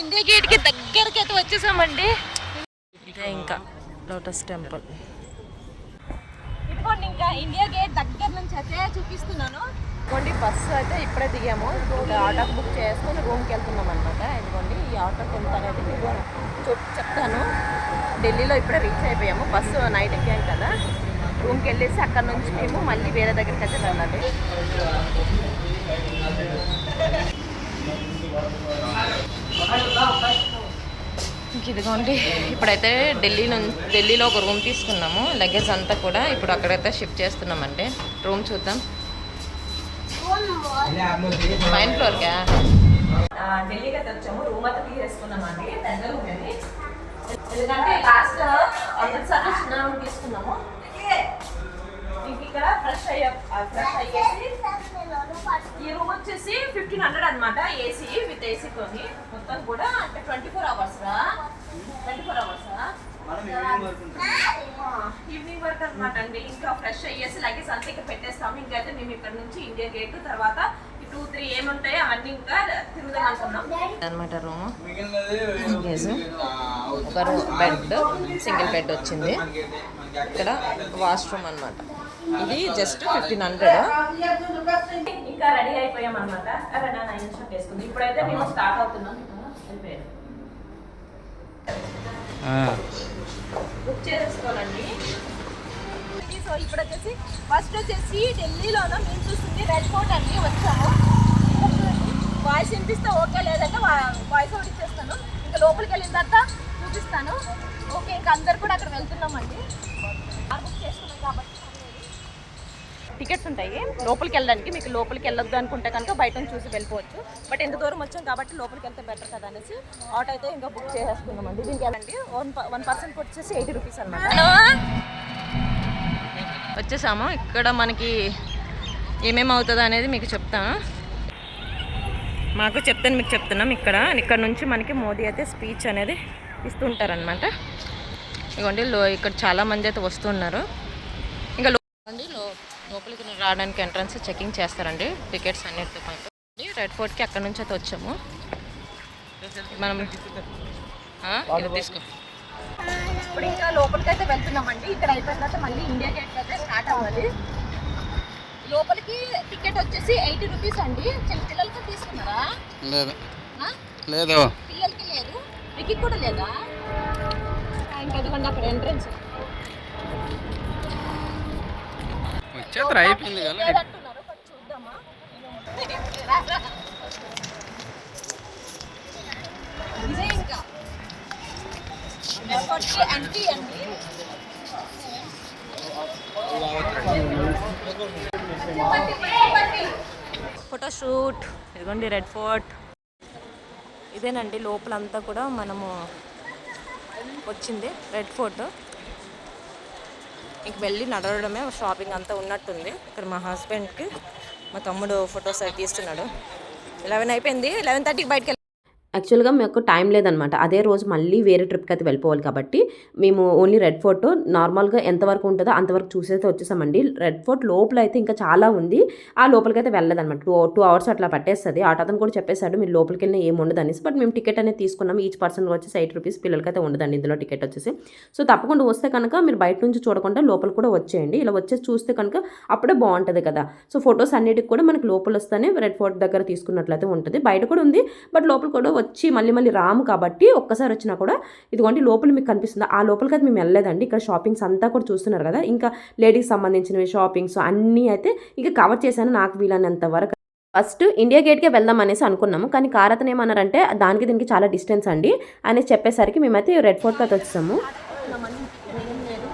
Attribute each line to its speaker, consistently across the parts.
Speaker 1: India గేట్కి దగ్గరికి అయితే వచ్చేసామండి. ఇదే ఇంకా లోటస్ టెంపుల్. ఇదిగోండి ఇంకా ఇండియా గేట్ దగ్గర నుంచి అయితే చూపిస్తున్నాను. ఇదిగోండి బస్సు అయితే ఇప్పుడే దిగాము. ఇంకా ఆటోకి బుక్ చేసుకొని రూమ్కి వెళ్తున్నాం అనమాట ఇదిగోండి ఈ ఆటోకి ఎంత అనేది మీకు చెప్- చెప్తాను. ఢిల్లీలో ఇప్పుడే రీచ్ అయిపోయాము. బస్సు నైట్ ఎక్కాం కదా. రూమ్కి వెళ్ళేసి అక్కడ నుంచి మేము మళ్ళీ వేరే దగ్గరికి అయితే వెళ్ళాలి. ఇదిగోండి ఇప్పుడైతే ఢిల్లీ నుంచి ఢిల్లీలో ఒక రూమ్ తీసుకున్నాము. లగేజ్ అంతా కూడా ఇప్పుడు అక్కడైతే షిఫ్ట్ చేస్తున్నామండి. రూమ్ చూద్దాం. ఫైన్ ఫ్లోర్కా ఢిల్లీకి అయితే వచ్చాము. రూమ్ అయితే తీసేసుకున్నామండి పెద్ద రూమ్ ఎందుకంటే లాస్ట్ అమృత్సర్లో చిన్న రూమ్ తీసుకున్నాము. ఇంక ఇక్కడ ఫ్రెష్ అయ్యా ఫ్రెష్ అయ్యేసి ఈ రూమ్ వచ్చేసి ఫిఫ్టీన్ హండ్రెడ్ అనమాట ఏసీ విత్ ఏసీ మొత్తం కూడా అంటే ట్వంటీ ఫోర్ అవర్స్ రా ట్వంటీ ఫోర్ అవర్స్ ఈవినింగ్ వరకు అనమాట అండి. ఇంకా ఫ్రెష్ అయ్యేసి లగేజ్ అంతా ఇంకా పెట్టేస్తాము. ఇంకైతే మేము ఇక్కడ నుంచి ఇండియా గేట్ తర్వాత ఈ టూ త్రీ ఏముంటాయో అవన్నీ ఇంకా తిరుగుదాం అనుకున్నాం. అనమాట రూమ్ ఒక బెడ్ సింగిల్ బెడ్ వచ్చింది. ఇక్కడ వాష్రూమ్ అన్నమాట. ఇది జస్ట్ ఫిఫ్టీన్ హండ్రెడ్ ఇంకా రెడీ అయిపోయాం అనమాట రెడీ వేసుకుంది? ఇప్పుడైతే మేము స్టార్ట్ అవుతున్నాం. వెళ్ళిపోయారు బుక్ చేసేసుకోవాలండి. సో ఇప్పుడు వచ్చేసి ఫస్ట్ వచ్చేసి ఢిల్లీలోనూ? మేము చూస్తుంది రెడ్ ఫోర్ట్ అండి వచ్చాము వాయిస్ వినిపిస్తే ఓకే లేదంటే వాయిస్ అవుట్ ఇచ్చేస్తాను. ఇంకా లోపలికి వెళ్ళిన తర్వాత చూపిస్తాను. ఓకే ఇంకా అందరు కూడా అక్కడ వెళ్తున్నామండి. బుక్ చేసుకున్నాం కాబట్టి. టికెట్స్ ఉంటాయి. లోపలికి వెళ్ళడానికి మీకు లోపలికి వెళ్ళొద్దు అనుకుంటే కనుక బయట నుంచి చూసి వెళ్ళిపోవచ్చు. బట్ ఎంత దూరం వచ్చాం కాబట్టి లోపలికి వెళ్తే బెటర్ కదా అనేసి ఆటో అయితే ఇంకా బుక్ చేసేసుకున్నామండి. దీనికి వెళ్ళండి వన్ వన్ పర్సెంట్ వచ్చేసి ఎయిటీ రూపీస్ అనమాట వచ్చేసాము. ఇక్కడ మనకి ఏమేమి అవుతుంది అనేది మీకు చెప్తాను. మాకు చెప్తాను మీకు చెప్తున్నాం ఇక్కడ. ఇక్కడ నుంచి మనకి మోదీ అయితే స్పీచ్ అనేది ఇస్తుంటారనమాట ఇదిగోండి లో ఇక్కడ చాలా మంది అయితే వస్తున్నారు ఇంకా లో అండి లో లోపలికి రావడానికి ఎంట్రన్స్ చెకింగ్ చేస్తారండి. టికెట్స్ అన్నిటితో పాటు. రెడ్ ఫోర్ట్కి అక్కడ నుంచి అయితే వచ్చాము. మనం తీసుకో. ఇప్పుడు ఇంకా లోపలికి అయితే వెళ్తున్నామండి. ఇక్కడ అయిపోయిన తర్వాత మళ్ళీ ఇండియా గేట్ అయితే స్టార్ట్ అవ్వాలి. లోపలికి టికెట్ వచ్చేసి ఎయిటీ రూపీస్ అండి. చిన్న పిల్లలకి తీసుకున్నారా?
Speaker 2: లేదు? లేదు.
Speaker 1: పిల్లలకి లేదు. వికి కూడా లేదా? ఇంకా అదిగోండి అక్కడ ఎంట్రన్స్ ఎంట్రీ అండి? ఫోటోషూట్ ఇదిగోండి రెడ్ ఫోర్ట్. ఇదేనండి లోపలంతా కూడా మనము వచ్చింది రెడ్ ఫోర్ట్. ఇంక వెళ్ళి నడవడమే షాపింగ్ అంతా ఉన్నట్టుంది. ఇక్కడ మా హస్బెండ్కి మా తమ్ముడు ఫొటోస్ అవి తీస్తున్నాడు. ఎలెవెన్ అయిపోయింది. లెవెన్ థర్టీకి బయటకు
Speaker 3: యాక్చువల్గా మాకు టైం లేదనమాట. అదే రోజు మళ్ళీ వేరే ట్రిప్కి అయితే వెళ్ళిపోవాలి కాబట్టి మేము ఓన్లీ రెడ్ ఫోర్ట్ నార్మల్గా ఎంతవరకు ఉంటుందో అంతవరకు చూసేసి వచ్చేసామండి. రెడ్ ఫోర్ట్ లోపల అయితే ఇంకా చాలా ఉంది. ఆ లోపలికి అయితే వెళ్ళదన్నమాట టూ టూ అవర్స్ అట్లా పట్టేస్తుంది. ఆట అతను కూడా చెప్పేశాడు మీరు లోపలికి వెళ్ళినా ఏమి ఉండదు అనేసి. బట్ మేము టికెట్ అనేది తీసుకున్నాం ఈచ్ పర్సన్ వచ్చేసి ఎయిట్ రూపీస్ పిల్లలకి అయితే ఉండదండి ఇందులో టికెట్ వచ్చేసి. సో తప్పకుండా వస్తే కనుక మీరు బయట నుంచి చూడకుండా లోపల కూడా వచ్చేయండి. ఇలా వచ్చేసి చూస్తే కనుక అప్పుడే బాగుంటుంది కదా. సో ఫొటోస్ అన్నిటికి కూడా మనకి లోపల వస్తేనే రెడ్ ఫోర్ట్ దగ్గర తీసుకున్నట్లయితే ఉంటుంది. బయట కూడా ఉంది. బట్ లోపల కూడా వచ్చి మళ్ళీ మళ్ళీ రాము కాబట్టి ఒక్కసారి వచ్చినా కూడా ఇదిగోండి లోపల మీకు కనిపిస్తుంది. ఆ లోపలికి అయితే మేము వెళ్ళలేదండి. ఇక్కడ షాపింగ్స్ అంతా కూడా చూస్తున్నారు కదా. ఇంకా లేడీస్ సంబంధించినవి షాపింగ్స్ అన్నీ అయితే ఇంకా కవర్ చేశాను నాకు వీలైనంత వరకు. ఫస్ట్ ఇండియా గేట్కే వెళ్దాం అనేసి అనుకున్నాము. కానీ కారతను ఏమన్నారంటే దానికి దీనికి చాలా డిస్టెన్స్ అండి అనేసి చెప్పేసరికి మేమైతే రెడ్ ఫోర్ట్కి అయితే వచ్చాము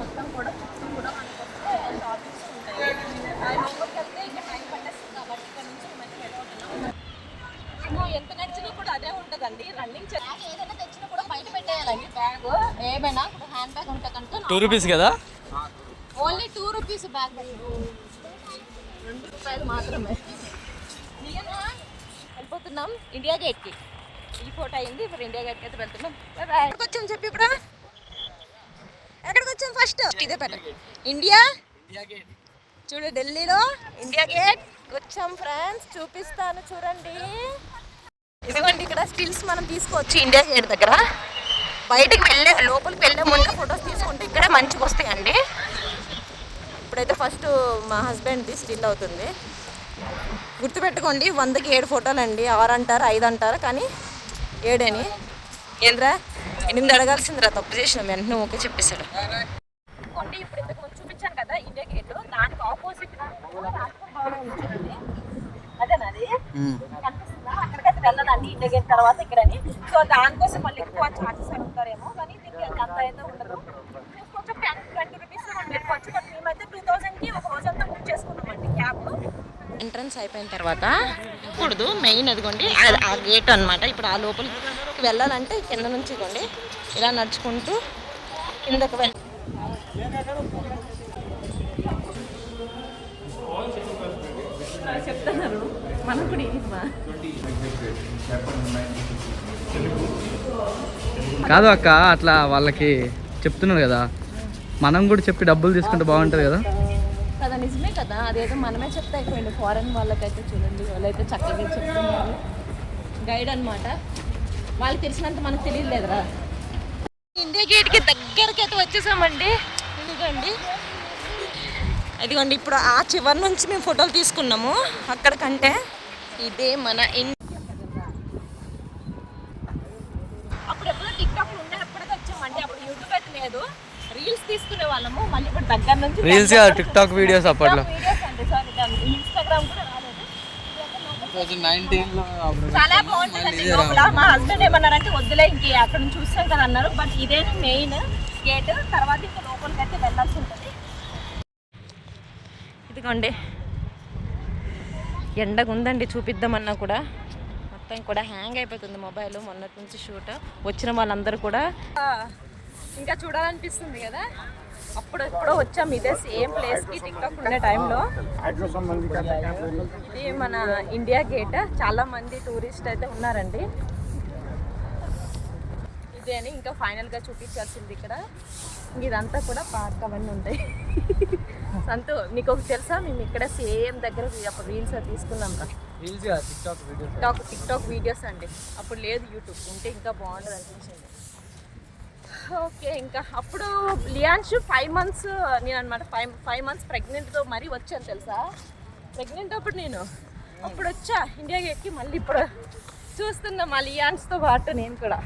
Speaker 1: మొత్తం కూడా చుట్టూ కూడా మనకి వస్తే షాపింగ్స్ ఉంటాయి ఆ లోపలికి వెళ్తే ఇంకా టైం పట్టేస్తుంది కాబట్టి ఇక్కడ నుంచి మేము వెళ్ళిపోతున్నాం ఏమో ఎంత నచ్చినా కూడా అదే ఉంటుందండి రన్నింగ్ బ్యాగ్ ఏదైనా తెచ్చినా కూడా బయట పెట్టేయాలండి బ్యాగ్ ఏమైనా? హ్యాండ్ బ్యాగ్ ఉంటే కనుక
Speaker 2: టూ రూపీస్ కదా?
Speaker 1: Only two rupees bag. రెండు రూపాయలు మాత్రమే? వెళ్ళిపోతున్నాం ఇండియా గేట్కి. ఈ ఫోటో అయింది ఇప్పుడు ఇండియా గేట్కి అయితే వెళ్తున్నాం. ఎక్కడికి వచ్చాం చెప్పి ఇప్పుడు? ఎక్కడికి వచ్చాం ఫస్ట్ ఇదే పెట్ట ఇండియా? చూడు ఢిల్లీలో ఇండియా గేట్. వచ్చాం ఫ్రెండ్స్ చూపిస్తాను చూడండి. ఇదిగోండి ఇక్కడ స్టిల్స్ మనం తీసుకోవచ్చు ఇండియా గేట్ దగ్గర. బయటికి వెళ్ళే లోపలికి వెళ్ళే ముందు ఫొటోస్ తీసుకుంటే ఇక్కడ మంచిగా వస్తాయండి. ఇప్పుడైతే ఫస్ట్ మా హస్బెండ్ది స్టిల్ అవుతుంది. గుర్తుపెట్టుకోండి వందకి ఏడు ఫోటోలు అండి ఆరు అంటారు ఐదు అంటారు కానీ ఏడని. ఏంద్రా? ఎనిమిది అడగాల్సిందిరా తప్పు చేసిన వెంటనే ఓకే చెప్పేశాడు. కొండి ఇప్పుడు ఇంతకు ముందు చూపించాను కదా ఇండియా గేట్ దానికి ఆపోజిట్ అదేనాది కనిపిస్తుందా? అక్కడికైతే వెళ్ళదండి ఇండియా గేట్ తర్వాత ఇక్కడని. సో దానికోసం మళ్ళీ ఎక్కువ ఛార్జెస్ అడుగుతారేమో కానీ దీనికి అంత అయితే ఉండదు కొంచెం టెన్ ట్వంటీ రూపీస్ మనం పెట్టుకోవచ్చు బట్ మేమైతే టూ థౌసండ్కి ఒక రోజంతా బుక్ చేసుకున్నామండి క్యాబ్ ఎంట్రన్స్ అయిపోయిన తర్వాత కూడదు మెయిన్ అదిగోండి ఆ- గేట్ అన్నమాట. ఇప్పుడు ఆ లోపలికి వెళ్ళాలంటే కింద నుంచి ఇదిగోండి ఇలా నడుచుకుంటూ కిందకు వెళ్ళి చెప్తున్నారు మనం కూడా
Speaker 2: కాదు అక్క అట్లా వాళ్ళకి చెప్తున్నారు కదా. మనం కూడా చెప్పి డబ్బులు తీసుకుంటే బాగుంటుంది కదా.
Speaker 1: కదా నిజమే కదా. అదేదో మనమే చెప్తే అయిపోయింది. ఫారెన్ వాళ్ళకైతే చూడండి. వాళ్ళైతే చక్కగా చెప్తున్నారు. గైడ్ అన్నమాట. వాళ్ళకి తెలిసినంత మనకు తెలియలేదురా. ఇండియా గేట్కి దగ్గరికి అయితే వచ్చేసామండి. ఇదిగోండి ఇదిగోండి ఇప్పుడు ఆ చివరి నుంచి మేము ఫోటోలు తీసుకున్నాము. అక్కడికంటే ఇదే మన ఇన్ అప్పుడు ఎప్పుడో టిక్ టాక్ ఉన్నప్పటికీ వచ్చామండి అప్పుడు యూట్యూబ్ అయితే లేదు రీల్స్ తీసుకునే వాళ్ళము మళ్ళీ ఇప్పుడు దగ్గర నుంచి
Speaker 2: రీల్స్ కాదు టిక్ టాక్ వీడియోస్ అప్పట్లో
Speaker 1: వీడియోస్ అండి సారీ ఇన్స్టాగ్రామ్ కూడా రాలేదు.
Speaker 2: నైన్టీన్లో
Speaker 1: చాలా బాగుంటుందండి లోపల. మా హస్బెండ్ ఏమన్నారంటే వద్దులే ఇంక అక్కడ నుంచి చూస్తాం కదా అన్నారు. బట్ ఇదే మెయిన్ గేట్ తర్వాత ఇంకా లోపలికి అయితే వెళ్ళాల్సి ఉంటుంది. ఇదిగోండి. ఎండగా ఉందండి చూపిద్దామన్నా కూడా. మొత్తం కూడా హ్యాంగ్ అయిపోతుంది మొబైల్. మొన్నటి నుంచి షూట్ వచ్చిన వాళ్ళందరూ కూడా ఇంకా చూడాలనిపిస్తుంది కదా? అప్పుడు ఎప్పుడో వచ్చాం ఇదే సేమ్ ప్లేస్కి టిక్టాక్ ఉండే టైంలో. ఇది మన ఇండియా గేట్. చాలా మంది టూరిస్ట్ అయితే ఉన్నారండి. ఇదే అని ఇంకా ఫైనల్గా చూపించాల్సింది ఇక్కడ. ఇంక ఇదంతా కూడా పార్క్ అవన్నీ ఉంటాయి. సంతు నీకు ఒకటి తెలుసా? మేము ఇక్కడ సేమ్ దగ్గర రీల్స్ తీసుకున్నాం రా.
Speaker 2: Reels TikTok videos.
Speaker 1: TikTok TikTok videos అండి. అప్పుడు లేదు యూట్యూబ్. ఉంటే ఇంకా బాగుంటుంది అనిపించింది. ఓకే ఇంకా అప్పుడు లియాన్షు ఫైవ్ మంత్స్ నేను అనమాట ఫైవ్ ఫైవ్ మంత్స్ ప్రెగ్నెంట్తో మరీ వచ్చాను తెలుసా? ప్రెగ్నెంట్ అప్పుడు నేను అప్పుడు వచ్చా ఇండియా ఎక్కి మళ్ళీ ఇప్పుడు చూస్తున్నా మా లియాన్స్తో పాటు నేను కూడా.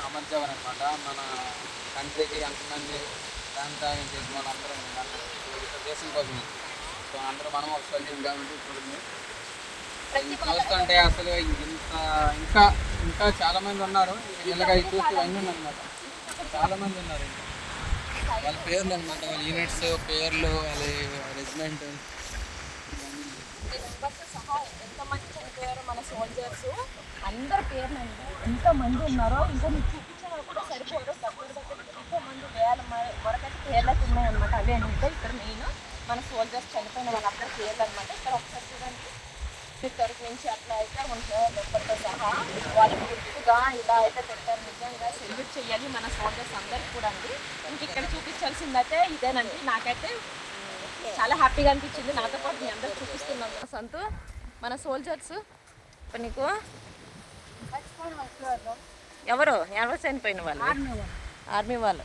Speaker 2: అమర్జవన్ అనమాట మన కంట్రీకి ఎంతమంది దాంతో త్యాగం చేసిన దేశం కోసం సో అందరూ మనం ఒక సొల్యూషన్ కాబట్టి చూడండి. చూస్తుంటే అసలు ఇంత ఇంకా ఇంకా చాలా మంది ఉన్నారు ఇలాగ చూస్తే ఇవన్నీ అనమాట చాలా మంది ఉన్నారు ఇంకా. వాళ్ళ పేర్లు అనమాట వాళ్ళ యూనిట్స్ పేర్లు వాళ్ళ రెజిమెంట్
Speaker 1: ఎంతమంది చనిపోయారో మన సోల్జర్స్ అందరి పేర్లు అండి. ఎంతమంది ఉన్నారో ఇంకా మీకు చూపించినా కూడా సరిపోదు. దగ్గర దగ్గర ఎంతో మంది వేల వరకైతే పేర్లు అయితే ఉన్నాయన్నమాట. అవే ఉంటాయి ఇక్కడ మెయిన్ మన సోల్జర్స్ చనిపోయిన వాళ్ళందరి పేర్లు అనమాట ఇక్కడ ఒకసారి చూడండి. తరపు నుంచి అట్లా అయితే ఉంటారు లెక్కలతో సహా వాళ్ళకి గుర్తుగా ఇలా అయితే పెట్టారు. నిజంగా సెల్యూట్ చేయాలి మన సోల్జర్స్ అందరికి కూడా అండి. ఇంక ఇక్కడ చూపించాల్సిందైతే ఇదేనండి. నాకైతే చాలా హ్యాపీగా అనిపించింది. నాతో పాటు మీ అందరు చూపిస్తున్నాం సంతు. మన సోల్జర్స్ ఇప్పుడు నీకు? ఎవరు? ఎవరు చనిపోయిన వాళ్ళు. ఆర్మీ వాళ్ళు.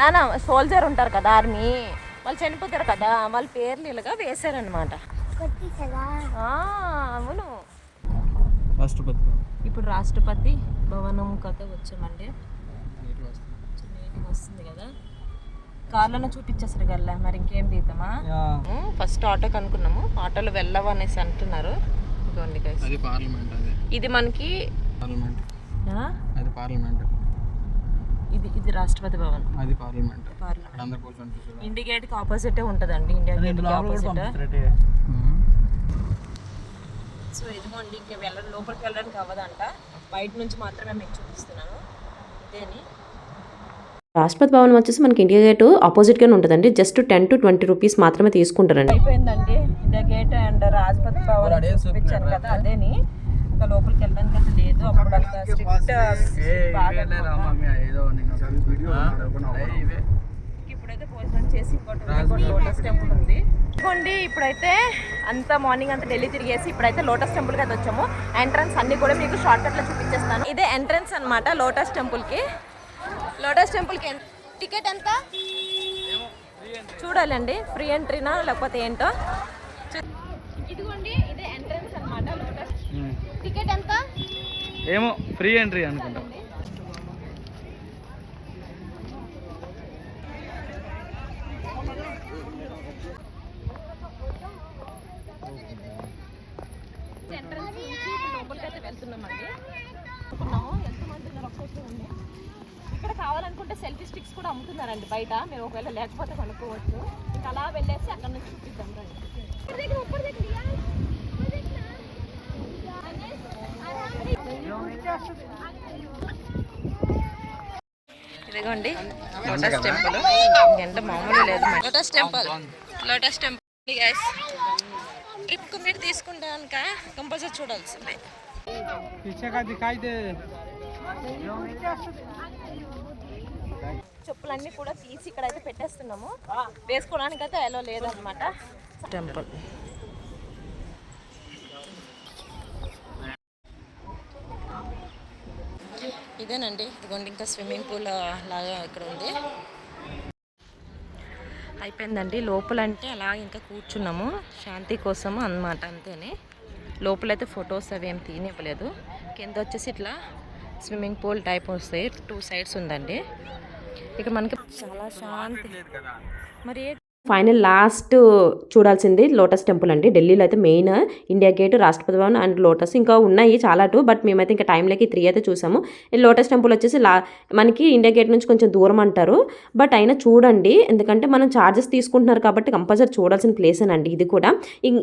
Speaker 1: నానా సోల్జర్ ఉంటారు కదా ఆర్మీ. వాళ్ళు చనిపోతారు కదా వాళ్ళ పేర్లు ఇలాగా వేశారనమాట అవును.
Speaker 2: రాష్ట్రపతి
Speaker 1: ఇప్పుడు రాష్ట్రపతి భవనం కథ వచ్చామండి. వస్తుంది. కదా. కార్లను చూపించేసారు గల్లా మరి ఇంకేం తీద్దామా? ఫస్ట్ ఆటోకి అనుకున్నాము ఆటోలో వెళ్ళవు అనేసి అంటున్నారు. ఇదిగోండి guys.
Speaker 2: అది పార్లమెంట్ అది.
Speaker 1: ఇది మనకి
Speaker 2: పార్లమెంట్? అది పార్లమెంట్.
Speaker 1: ఇది ఇది రాష్ట్రపతి భవన్.
Speaker 2: అది పార్లమెంట్.
Speaker 1: పార్లమెంట్.
Speaker 2: చూసారు
Speaker 1: ఇండిగేట్కి ఆపోజిటే ఉంటుందండి. India గేట్కి opposite? సో ఇదిగోండి ఇంకా వెళ్ళ లోపలికి వెళ్ళడానికి అవ్వదంట. బయట నుంచి మాత్రమే మీకు చూపిస్తున్నాను. ఇదేని
Speaker 3: రాష్ట్రపతి భవన్ వచ్చేసి మనకి ఇండియా గేట్ ఆపోజిట్గానే ఉంటుందండి. Just ten to twenty rupees మాత్రమే తీసుకుంటారండి.
Speaker 1: అయిపోయిందండి. India Gate and Rashtrapati Bhavan చూపించాను కదా అదేని? ఇంకా లోపలికి వెళ్ళడానికి అసలు లేదు. అప్పుడు అంత స్ట్రిక్ట్ ఇప్పుడైతే భోజనం చేసి ఇంకోటి లోటస్ టెంపుల్ ఉంది. ఇదిగోండి ఇప్పుడైతే అంతా మార్నింగ్ అంతా ఢిల్లీ తిరిగేసి ఇప్పుడైతే లోటస్ టెంపుల్కి అయితే వచ్చాము. ఎంట్రన్స్ అన్ని కూడా మీకు షార్ట్ కట్లో చూపించేస్తాను. ఇదే ఎంట్రన్స్ అన్నమాట లోటస్ టెంపుల్కి. లోటస్ టెంపుల్కి టికెట్ ఎంత? చూడాలండి ఫ్రీ ఎంట్రీనా లేకపోతే ఏంటో చూ- ఇదిగోండి ఇదే ఎంట్రన్స్ అన్నమాట లోటస్ టికెట్ ఎంత
Speaker 4: ఏమో ఫ్రీ ఎంట్రీ అనుకుంటా.
Speaker 1: ఇక్కడ కావాలనుకుంటే సెల్ఫీ స్టిక్స్ కూడా అమ్ముతున్నారండి బయట. మీరు ఒకవేళ లేకపోతే కొనుక్కోవచ్చు. ఇంకా అలా వెళ్ళేసి అక్కడ నుంచి చూపిద్దాం రండి. ఇదిగోండి లోటస్ టెంపుల్ ఎంత మామూలు లేదు Lotus Temple Lotus Temple guys ట్రిప్కు మీరు తీసుకుంటే కనుక కంపల్సరీ చూడాల్సిందే చెప్పులన్నీ కూడా తీసి ఇక్కడ అయితే పెట్టేస్తున్నాము. వేసుకోవడానికి అయితే ఎలా లేదనమాట టెంపుల్ ఇదేనండి. ఇదిగోండి ఇంకా స్విమ్మింగ్ పూల్ లాగా ఇక్కడ ఉంది. అయిపోయిందండి. లోపల అంటే అలా ఇంకా కూర్చున్నాము. శాంతి కోసము అన్నమాట అంతేనే. లోపలైతే ఫొటోస్ అవి ఏం తీయనివ్వలేదు. కింద వచ్చేసి ఇట్లా స్విమ్మింగ్ పూల్ టైప్ వస్తాయి. టూ సైడ్స్ ఉందండి. ఇక్కడ మనకి చాలా శాంతి. మరి ఏ
Speaker 3: ఫైనల్ లాస్ట్ చూడాల్సింది లోటస్ టెంపుల్ అండి. ఢిల్లీలో అయితే main India gate Rashtrapati Bhavan and lotus ఇంకా ఉన్నాయి చాలా టూ బట్ మేమైతే ఇంకా టైం లేక త్రీ అయితే చూసాము. లోటస్ టెంపుల్ వచ్చేసి లా మనకి ఇండియా గేట్ నుంచి కొంచెం దూరం అంటారు. బట్ అయినా చూడండి ఎందుకంటే మనం ఛార్జెస్ తీసుకుంటున్నారు కాబట్టి కంపల్సరీ చూడాల్సిన ప్లేస్ అండి ఇది కూడా.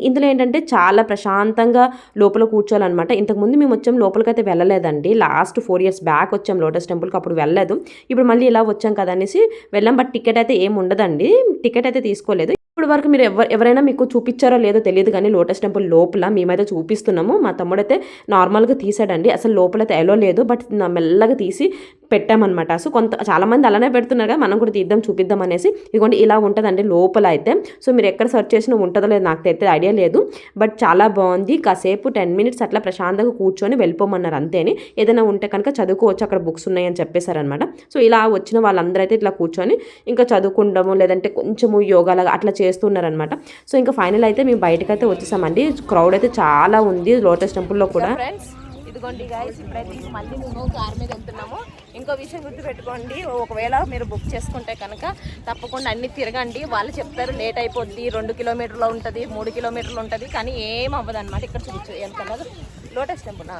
Speaker 3: ఇందులో ఏంటంటే చాలా ప్రశాంతంగా లోపల కూర్చోవాలన్నమాట. ఇంతకుముందు మేము వచ్చాం లోపలికి అయితే వెళ్ళలేదండి. లాస్ట్ ఫోర్ ఇయర్స్ బ్యాక్ వచ్చాం లోటస్ టెంపుల్కి అప్పుడు వెళ్ళలేదు. ఇప్పుడు మళ్ళీ ఇలా వచ్చాం కదా అనేసి వెళ్ళాం బట్ టికెట్ అయితే ఏమి ఉండదండి. టికెట్ అయితే తీసుకోలేదు. ఇప్పుడు వరకు మీరు ఎవరు ఎవరైనా మీకు చూపించారో లేదో తెలియదు కానీ లోటస్ టెంపుల్ లోపల మేమైతే చూపిస్తున్నాము. మా తమ్ముడైతే నార్మల్గా తీసాడండి. అసలు లోపలైతే ఎలో లేదు. బట్ నా మెల్లగా తీసి పెట్టామన్నమాట. సో కొంత చాలామంది అలానే పెడుతున్నారు కదా మనం కూడా తీద్దాం చూపిద్దాం అనేసి. ఇదిగోండి ఇలా ఉంటుందండి లోపల అయితే. సో మీరు ఎక్కడ సెర్చ్ చేసినా ఉంటుందో లేదు నాకు అయితే ఐడియా లేదు. బట్ చాలా బాగుంది. కాసేపు టెన్ మినిట్స్ అట్లా ప్రశాంతంగా కూర్చొని వెళ్ళిపోమన్నారు అంతేని. ఏదైనా ఉంటే కనుక చదువుకోవచ్చు అక్కడ బుక్స్ ఉన్నాయని చెప్పేశారనమాట సో ఇలా వచ్చిన వాళ్ళందరూ అయితే ఇట్లా కూర్చొని ఇంకా చదువుకుండము లేదంటే కొంచెము యోగాలాగా అట్లా చేస్తున్నారనమాట సో ఇంకా ఫైనల్ అయితే మేము బయటకు అయితే వచ్చేసామండి. క్రౌడ్ అయితే చాలా ఉంది లోటస్ టెంపుల్లో కూడా.
Speaker 1: ఇదిగోండి గాయస్ ఇప్పుడైతే మళ్ళీ మేము కార్ మీద వెళ్తున్నాము. ఇంకో విషయం గుర్తుపెట్టుకోండి ఒకవేళ మీరు బుక్ చేసుకుంటే కనుక తప్పకుండా అన్ని తిరగండి. వాళ్ళు చెప్తారు లేట్ అయిపోద్ది రెండు కిలోమీటర్లో ఉంటుంది మూడు కిలోమీటర్లు ఉంటుంది కానీ ఏం అవ్వదు అనమాట ఇక్కడ చూపించు ఎంత లోటస్ టెంపుల్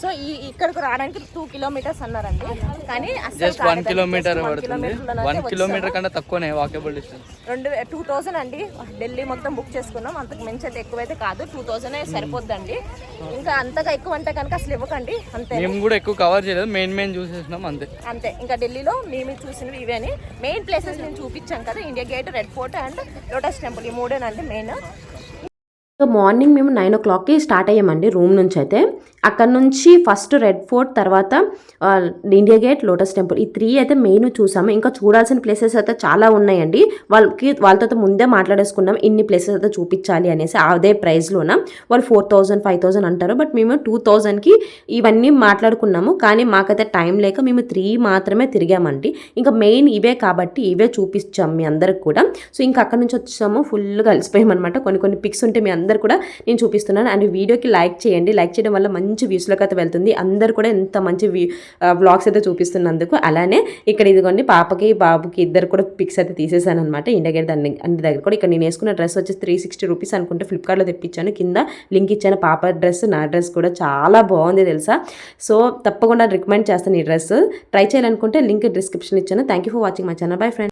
Speaker 1: సో ఈ ఇక్కడికి రావడానికి టూ కిలోమీటర్స్ అన్నారండి. కానీ
Speaker 4: జస్ట్ వన్. కిలోమీటర్ పడుతుంది. One kilometre. కంటే తక్కువనే వాకేబుల్ డిస్టెన్స్
Speaker 1: రెండు టూ థౌజండ్ అండి. ఢిల్లీ మొత్తం బుక్ చేసుకున్నాం. అంతకు మించి అయితే ఎక్కువైతే కాదు. టూ థౌజండ్ సరిపోద్దండి. ఇంకా అంతగా ఎక్కువ అంటే కనుక అసలు ఇవ్వకండి. అంతే.
Speaker 4: మేము కూడా ఎక్కువ కవర్ చేయలేదు. మెయిన్ మెయిన్ చూసేసినాం అంతే.
Speaker 1: అంతే. ఇంకా ఢిల్లీలో మేము చూసినవి ఇవే అని. మెయిన్ ప్లేసెస్ నేను చూపించాం కదా. India Gate Red Fort and Lotus Temple ఈ మూడేనండి మెయిన్
Speaker 3: సో మార్నింగ్ మేము నైన్ ఓ క్లాక్కి స్టార్ట్ అయ్యామండి రూమ్ నుంచి అయితే అక్కడ నుంచి ఫస్ట్ రెడ్ ఫోర్ట్ తర్వాత ఇండియా గేట్ లోటస్ టెంపుల్. ఈ త్రీ అయితే మెయిన్ చూసాము. ఇంకా చూడాల్సిన ప్లేసెస్ అయితే చాలా ఉన్నాయండి. వాళ్ళకి వాళ్ళతో ముందే మాట్లాడేసుకున్నాం. ఇన్ని ప్లేసెస్ అయితే చూపించాలి అనేసి అదే ప్రైస్లోన వాళ్ళు ఫోర్ థౌజండ్ ఫైవ్ థౌజండ్ అంటారు. బట్ మేము టూ థౌజండ్కి ఇవన్నీ మాట్లాడుకున్నాము. కానీ మాకైతే టైం లేక మేము త్రీ మాత్రమే తిరిగామండి. ఇంకా మెయిన్ ఇవే కాబట్టి ఇవే చూపించాం మీ అందరికి కూడా. సో ఇంకా అక్కడ నుంచి వచ్చాము ఫుల్గా అలసిపోయామన్నమాట. కొన్ని కొన్ని పిక్స్ ఉంటే మీ అందరు కూడా నేను చూపిస్తున్నాను. అండ్ వీడియోకి లైక్ చేయండి. లైక్ చేయడం వల్ల మంచి వ్యూస్లోకి అయితే వెళ్తుంది. అందరు కూడా ఎంత మంచి వ్లాగ్స్ అయితే చూపిస్తున్నందుకు అలానే ఇక్కడ ఇదిగోండి పాపకి బాబుకి ఇద్దరు కూడా పిక్స్ అయితే తీసేసాను అనమాట ఇండియా గేట్ దాన్ని అన్ని దగ్గర కూడా ఇక్కడ నేను వేసుకున్న డ్రెస్ వచ్చేసి త్రీ సిక్స్టీ రూపీస్ అనుకుంటే ఫ్లిప్కార్ట్లో తెప్పించాను. కింద లింక్ ఇచ్చాను. పాప డ్రెస్ నా డ్రెస్ కూడా చాలా బాగుంది తెలుసా? సో తప్పకుండా రికమెండ్ చేస్తాను ఈ డ్రెస్. ట్రై చేయాలనుకుంటే లింక్ డిస్క్రిప్షన్ ఇచ్చాను. Thank you for watching my channel bye friend